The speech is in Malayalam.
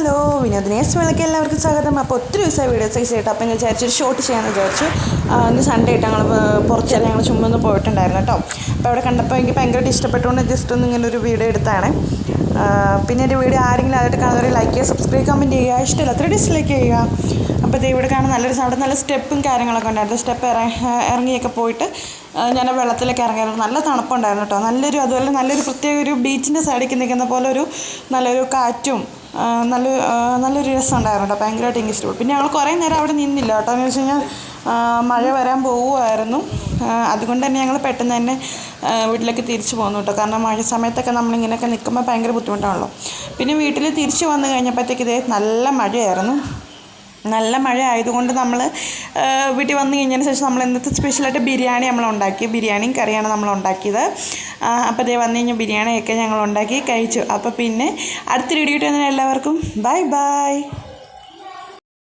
ഹലോ വിനോദിനേസ് വിളക്ക് എല്ലാവർക്കും സ്വാഗതം. അപ്പോൾ ഒത്തിരി ദിവസമായി വീഡിയോസ് ഒക്കെ ചെയ്തിട്ട് അപ്പോൾ ഞാൻ വിചാരിച്ചൊരു ഷോട്ട് ചെയ്യാമെന്ന് വിചാരിച്ചു. ഇന്ന് സൺഡേ ആയിട്ട് ഞങ്ങൾ പുറത്ത് ഞങ്ങൾ ചുമ്മാ ഒന്ന് പോയിട്ടുണ്ടായിരുന്നു കേട്ടോ. അപ്പോൾ അവിടെ കണ്ടപ്പോൾ എനിക്ക് ഭയങ്കരമായിട്ട് ഇഷ്ടപ്പെട്ടുകൊണ്ട് ജസ്റ്റ് ഒന്ന് ഇങ്ങനെ ഒരു വീഡിയോ എടുത്താണ് പിന്നെ എന്റെ വീഡിയോ ആരെങ്കിലും ആയിട്ട് കാണുന്നവരെ ലൈക്ക് ചെയ്യുക സബ്സ്ക്രൈബ് കമന്റ് ചെയ്യുക. ഇഷ്ടമില്ല അത്ര ഡിസ്ലൈക്ക് ചെയ്യുക. ദേ ഇവിടെ കാണാൻ നല്ലൊരു അവിടെ നല്ല സ്റ്റെപ്പും കാര്യങ്ങളൊക്കെ ഉണ്ടായിരുന്നു. സ്റ്റെപ്പ് ഇറങ്ങിയൊക്കെ പോയിട്ട് ഞാൻ വെള്ളത്തിലേക്ക് ഇറങ്ങിയായിരുന്നു നല്ല തണുപ്പുണ്ടായിരുന്നു കേട്ടോ. നല്ലൊരു അതുപോലെ നല്ലൊരു പ്രത്യേക ഒരു ബീച്ചിന്റെ സൈഡിലേക്ക് നിൽക്കുന്ന പോലെ ഒരു നല്ലൊരു കാറ്റും നല്ല നല്ലൊരു രസം ഉണ്ടായിരുന്നു കേട്ടോ. ഭയങ്കരമായിട്ട് എനിക്ക് ഇഷ്ടപ്പെട്ടു. പിന്നെ ഞങ്ങൾ കുറേ നേരം അവിടെ നിന്നില്ല കേട്ടോ. എന്ന് വെച്ച് കഴിഞ്ഞാൽ മഴ വരാൻ പോവുമായിരുന്നു. അതുകൊണ്ട് തന്നെ ഞങ്ങൾ പെട്ടെന്ന് തന്നെ വീട്ടിലേക്ക് തിരിച്ചു പോന്നു കേട്ടോ. കാരണം മഴ സമയത്തൊക്കെ നമ്മളിങ്ങനെയൊക്കെ നിൽക്കുമ്പോൾ ഭയങ്കര ബുദ്ധിമുട്ടാണല്ലോ. പിന്നെ വീട്ടിൽ തിരിച്ചു വന്നു കഴിഞ്ഞപ്പോഴത്തേക്ക് ഇതേ നല്ല മഴയായിരുന്നു. നല്ല മഴ ആയതുകൊണ്ട് നമ്മൾ വീട്ടിൽ വന്നു കഴിഞ്ഞതിന് ശേഷം നമ്മൾ ഇന്നത്തെ സ്പെഷ്യലായിട്ട് ബിരിയാണി നമ്മൾ ഉണ്ടാക്കി. ബിരിയാണിയും കറിയാണ് നമ്മൾ ഉണ്ടാക്കിയത്. അപ്പോൾ അതേ വന്നു കഴിഞ്ഞാൽ ബിരിയാണിയൊക്കെ ഞങ്ങൾ ഉണ്ടാക്കി കഴിച്ചു. അപ്പോൾ പിന്നെ അടുത്ത വീഡിയോ കിട്ടുന്നതിന് എല്ലാവർക്കും ബൈ ബൈ